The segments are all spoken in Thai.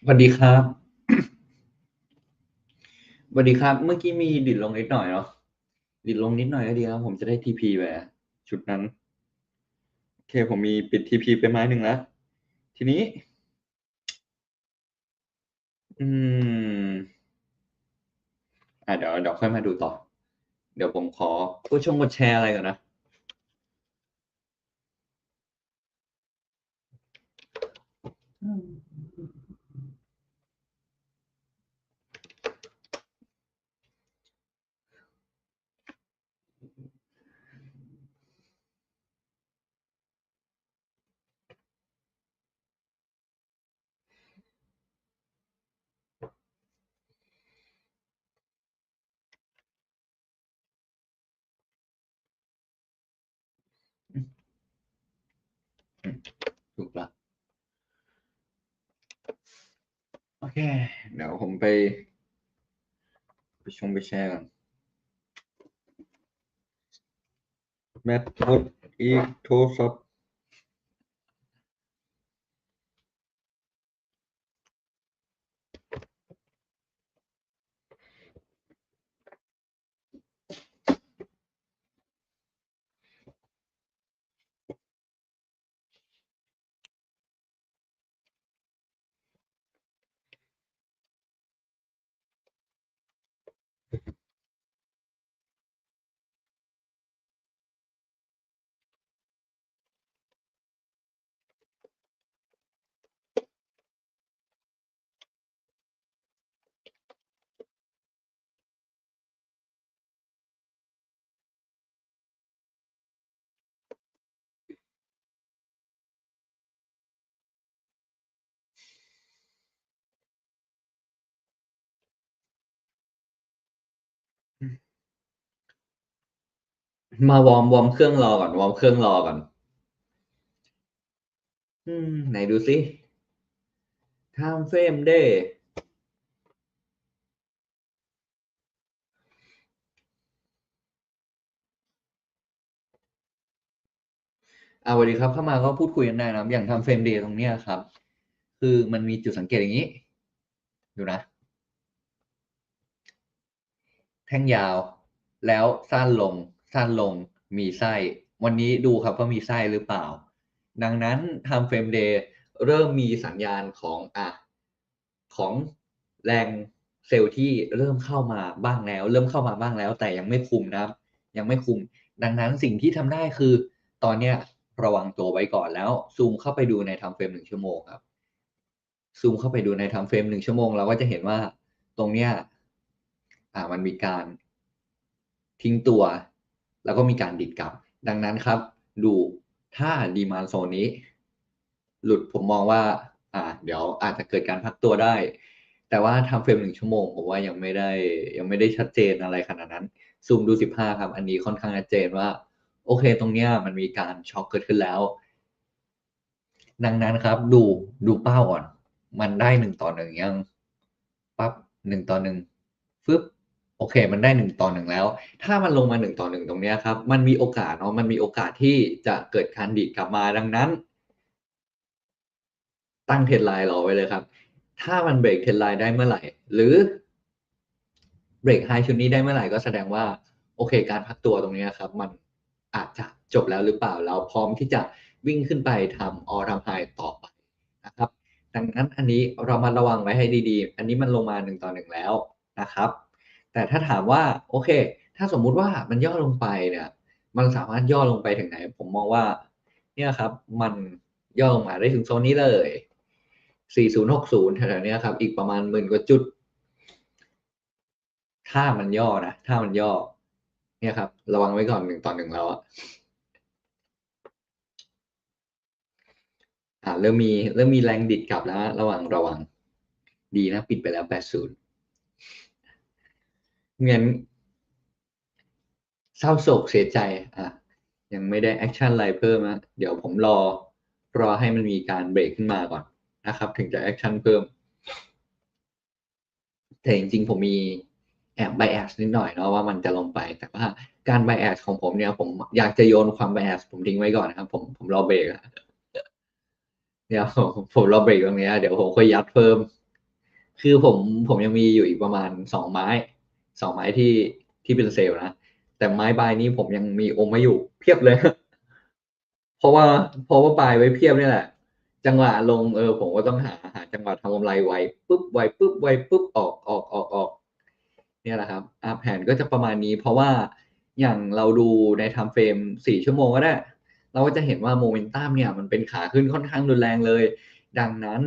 สวัสดีครับสวัสดีครับ เมื่อกี้มีดิดลงนิดหน่อยเนาะดิดลงนิดหน่อยก็ดีครับผมจะได้ทีพีไปอะชุดนั้น โอเค ผมมีปิดทีพีไปไม้หนึ่งแล้ว ทีนี้ อืม อะเดี๋ยวเดี๋ยวค่อยมาดูต่อ เดี๋ยวผมขอกดชงกดแชร์อะไรก่อนนะ เคเดี๋ยวผมไปไปชงไปแชร์ก่อนแมทหมดอีกโทรศัพท์ มาวอร์มวอร์มเครื่องรอก่อนวอร์มเครื่องรอก่อน อืม ไหนดูสิไทม์เฟรมเดย์อ่าสวัสดีครับเข้ามาก็พูดคุยกันได้นะอย่างทม์เฟรมเดย์ตรงเนี้ยครับ คือมันมีจุดสังเกตอย่างนี้ ดูนะ แท่งยาวแล้วสั้นลง สั้นลงมีไส้ วันนี้ดูครับว่ามีไส้หรือเปล่า ดังนั้นทำเฟรมเดย์เริ่มมีสัญญาณของอะของแรงเซลล์ที่เริ่มเข้ามาบ้างแล้ว เริ่มเข้ามาบ้างแล้ว แต่ยังไม่คุมนะครับ ยังไม่คุม ดังนั้นสิ่งที่ทำได้คือ ตอนเนี้ยระวังตัวไว้ก่อนแล้ว ซูมเข้าไปดูในทำเฟรมหนึ่งชั่วโมงครับ ซูมเข้าไปดูในทำเฟรมหนึ่งชั่วโมงเราก็จะเห็นว่าตรงเนี้ยอ่ามันมีการทิ้งตัว แล้วก็มีการดิดกลับ ดังนั้นครับ ดูถ้าดีมานโซนนี้ หลุดผมมองว่า อ่า เดี๋ยวอาจจะเกิดการพักตัวได้ แต่ว่าทำเฟรมหนึ่งชั่วโมงผมว่ายังไม่ได้ยังไม่ได้ชัดเจนอะไรขนาดนั้น ซูมดูสิบห้าครับ อันนี้ค่อนข้างชัดเจนว่า โอเค ตรงเนี้ยมันมีการช็อคเกิดขึ้นแล้ว ดังนั้นครับ ดูดูเป้าก่อน มันได้หนึ่งต่อหนึ่งยัง ปั๊บหนึ่งต่อหนึ่งฟึบ โอเค มันได้หนึ่งต่อหนึ่งแล้ว ถ้ามันลงมาหนึ่งต่อหนึ่งตรงนี้ครับ มันมีโอกาสเนาะ มันมีโอกาสที่จะเกิดการดีดกลับมาดังนั้น ตั้งเทรนไลน์รอไว้เลยครับ ถ้ามันเบรกเทรนไลน์ได้เมื่อไหร่ หรือเบรกไฮชุดนี้ได้เมื่อไหร่ก็แสดงว่า โอเค การพักตัวตรงนี้ครับ มันอาจจะจบแล้วหรือเปล่า เราพร้อมที่จะวิ่งขึ้นไปทำออทำไฮต่อไปนะครับ ดังนั้นอันนี้เรามาระวังไว้ให้ดีๆ อันนี้มันลงมาหนึ่งต่อหนึ่งแล้วนะครับ แต่ถ้าถามว่าโอเค ถ้าสมมุติว่ามันย่อลงไปเนี่ย มันสามารถย่อลงไปถึงไหน ผมมองว่า เนี่ยครับ มันย่อลงมาได้ถึงโซนนี้เลย 4060แถวๆนี้ครับ อีกประมาณหมื่นกว่าจุด ถ้ามันย่อนะ ถ้ามันย่อ เนี่ยครับ ระวังไว้ก่อนหนึ่งต่อหนึ่งแล้วอะอ่าเริ่มมีเริ่มมีแรงดิดกลับแล้ว ระวังระวัง ดีนะ ปิดไปแล้ว 80 งั้นเศร้าโศกเสียใจอะยังไม่ได้แอคชั่นอะไรเพิ่มนะเดี๋ยวผมรอรอให้มันมีการเบรกขึ้นมาก่อนนะครับ ถึงจะแอคชั่นเพิ่ม แต่จริงๆ ผมมีแอบไบแอสนิดหน่อยเนาะว่ามันจะลงไป แต่ว่าการไบแอสของผมเนี่ย ผมอยากจะโยนความไบแอสผมทิ้งไว้ก่อนนะครับผมผมรอเบรกเดี๋ยวผมรอเบรกตรงนี้เดี๋ยวผมค่อยยัดเพิ่ม คือผมผมยังมีอยู่อีกประมาณสองไม้ สองไม้ที่ที่เป็นเซลล์นะแต่ไม้บายนี้ผมยังมีอมไม่อยู่เพียบเลย เพราะว่าเพราะว่าบายไว้เพียบนี่แหละ จังหวะลงเออผมก็ต้องหาหาจังหวะทำกำไรไวปุ๊บไวปุ๊บไวปุ๊บออกออกออกออกเนี่ยแหละครับอาแผนก็จะประมาณนี้ เพราะว่าอย่างเราดูในทำเฟรมสี่ชั่วโมงก็ได้ เราก็จะเห็นว่าโมเมนตัมเนี่ยมันเป็นขาขึ้นค่อนข้างรุนแรงเลย ดังนั้น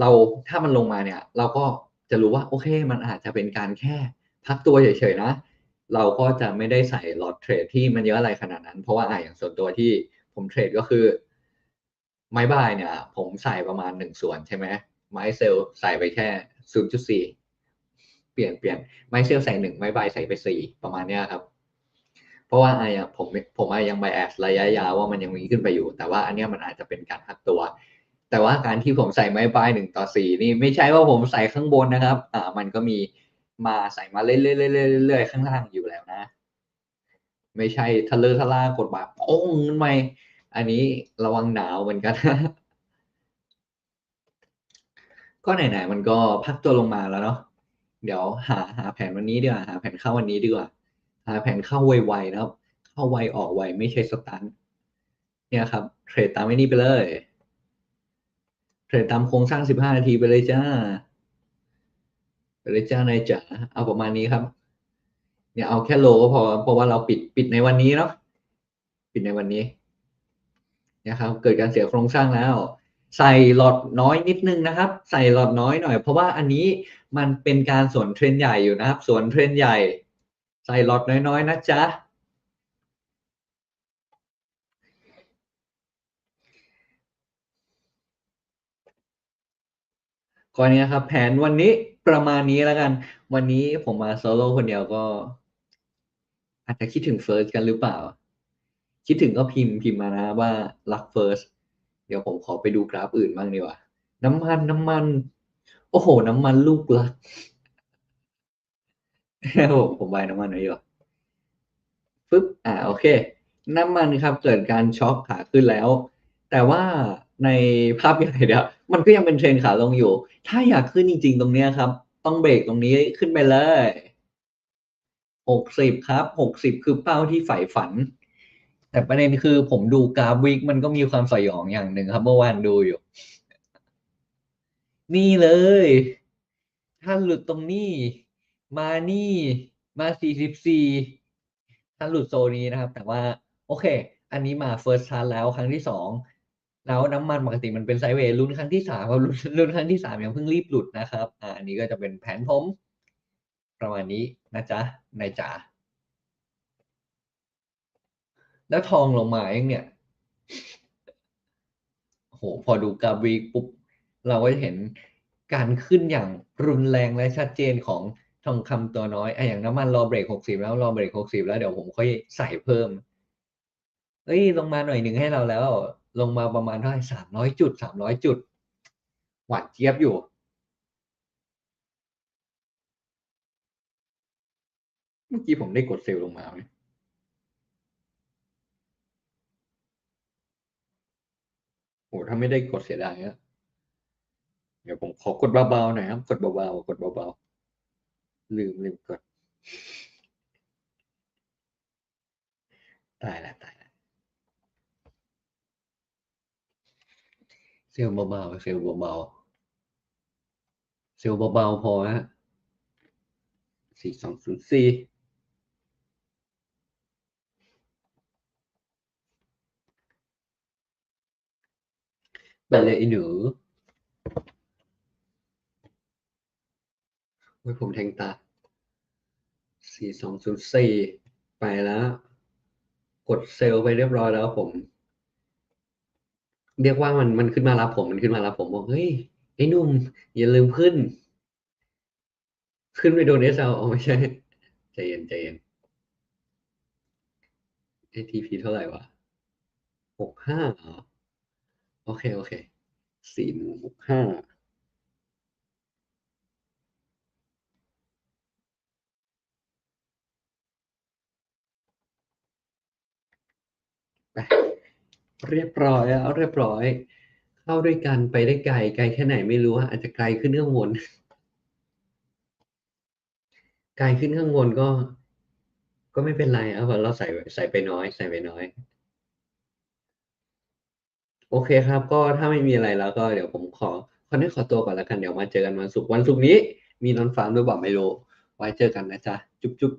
เราถ้ามันลงมาเนี่ย เราก็จะรู้ว่าโอเค มันอาจจะเป็นการแค่ พักตัวเฉยๆนะ เราก็จะไม่ได้ใส่ลอตเทรดที่มันเยอะอะไรขนาดนั้น เพราะว่าอ่าอย่างส่วนตัวที่ผมเทรดก็คือ ไม้บายเนี่ย ผมใส่ประมาณหนึ่งส่วนใช่ไหมไม้เซลใส่ไปแค่ศูนย์จุดสี่เปลี่ยนเปลี่ยนไม้เซลใส่หนึ่งไม้บายใส่ไปสี่ประมาณเนี้ยครับ เพราะว่าไอ้ผมผมยังไบแอสระยะยาวว่ามันยังมีขึ้นไปอยู่ แต่ว่าอันเนี้ยมันอาจจะเป็นการหักตัว แต่ว่าการที่ผมใส่ไม้บายหนึ่งต่อสี่นี่ไม่ใช่ว่าผมใส่ข้างบนนะครับ อ่ามันก็มี มาใส่มาเรื่อยๆๆๆข้างล่างอยู่แล้วนะ ไม่ใช่ทะเลทะล่ากดแบบโอ้งขึ้นไปอันนี้ระวังหนาวเหมือนกันก็ไหนๆมันก็พักตัวลงมาแล้วเนาะเดี๋ยวหาหาแผนวันนี้ดีกว่าหาแผนเข้าวันนี้ดีกว่าหาแผนเข้าไวๆนะครับ เข้าไวออกไวไม่ใช่สตันเนี่ยครับเทรดตามไอ้นี่ไปเลยเทรดตามโครงสร้างสิบห้านาทีไปเลยจ้า เลยจ้านายจ๋าเอาประมาณนี้ครับ เนี่ยเอาแค่โลก็พอ เพราะว่าเราปิดปิดในวันนี้เนาะปิดในวันนี้นะครับ เกิดการเสียโครงสร้างแล้ว ใส่หลอดน้อยนิดนึงนะครับ ใส่หลอดน้อยหน่อย เพราะว่าอันนี้มันเป็นการสวนเทรนใหญ่อยู่นะครับสวนเทรนใหญ่ ใส่หลอดน้อยๆนะจ๊ะ ก่อนนี้ครับ แผนวันนี้ประมาณนี้แล้วกัน วันนี้ผมมาโซโล่คนเดียวก็ อาจจะคิดถึงเฟิร์สกันหรือเปล่า คิดถึงก็พิมพ์พิมพ์มานะว่ารักเฟิร์สเดี๋ยวผมขอไปดูกราฟอื่นบ้างดีกว่า น้ำมันน้ำมัน โอ้โห น้ำมันลูกรักผมผมบายน้ำมันไว้อยู่ปึ๊บอ่าโอเค น้ำมันครับเกิดการช็อคขาขึ้นแล้ว แต่ว่าในภาพใหญ่เนี่ย มันก็ยังเป็นเทรนขาลงอยู่ ถ้าอยากขึ้นจริง ๆ ตรงเนี้ยครับ ต้องเบรกตรงนี้ขึ้นไปเลยหกสิบครับหกสิบคือเป้าที่ใฝ่ฝัน แต่ประเด็นคือผมดูกราฟวิกมันก็มีความสยองอย่างหนึ่งครับ เมื่อวานดูอยู่ นี่เลย ถ้าหลุดตรงนี้ มานี่มาสี่สิบสี่ถ้าหลุดโซนนี้นะครับ แต่ว่า โอเค อันนี้มา first time แล้วครั้งที่สอง แล้วน้ำมันปกติมันเป็นไซเวย์รุ่นครั้งที่สามครับรุ่นรุ่นครั้งที่สามยังเพิ่งรีบหลุดนะครับอ่าอันนี้ก็จะเป็นแผนผม ประมาณนี้นะจ๊ะนายจ๋าแล้วทองลงมาเองเนี่ยโอ้โหพอดูกราฟวีปุ๊บ เราก็จะเห็นการขึ้นอย่างรุนแรงและชัดเจนของทองคำตัวน้อยไอะอย่างน้ำมันรอเบรกหกสิบแล้วรอเบรกหกสิบแล้วเดี๋ยวผมค่อยใส่เพิ่ม เอ้ยลงมาหน่อยหนึ่งให้เราแล้ว ลงมาประมาณเท่าไหร่สามร้อยจุดสามร้อยจุด หวานเจี๊ยบอยู่เมื่อกี้ผมได้กดเซลล์ลงมาไหมโหถ้าไม่ได้กดเสียดายอะเดี๋ยวผมขอกดเบาๆหน่อยครับ กดเบาๆกดเบาๆลืมลืมกด ตายละตายละ เซลล์เบาๆเซลล์เบาๆเซลล์เบาๆพอฮะสี่สองศูนย์สี่ไปเลยหนูโอ้ยผมแทงตาสี่สองศูนย์สี่ไปแล้ว กดเซลล์ไปเรียบร้อยแล้วผม เรียกว่ามันมันขึ้นมารับผมมันขึ้นมารับผมบอกเฮ้ยไอ้นุ่มอย่าลืมขึ้น ขึ้นไปโดนเอสเอลอ๋อไม่ใช่ใจเย็นใจเย็น ATP เท่าไหร่วะหกห้าโอเค โอเคสี่หนึ่งหกห้าไป เรียบร้อยแล้วเรียบร้อย เข้าด้วยกันไปได้ไกลไกลแค่ไหนไม่รู้ว่าอาจจะไกลขึ้นข้างบนไกลขึ้นข้างบนก็ ก็ไม่เป็นไรครับเราใส่ใส่ไปน้อย ใส่ไปน้อย โอเคครับ ก็ถ้าไม่มีอะไรแล้วก็เดี๋ยวผมขอคอนเนขอตัวก่อนแล้วกันเดี๋ยวมาเจอกันวันศุกร์วันศุกร์นี้ มีนอนฟาร์มหรือบปล่ไม่รู้ไว้เจอกันนะจ๊ะจุ๊บจุ๊บ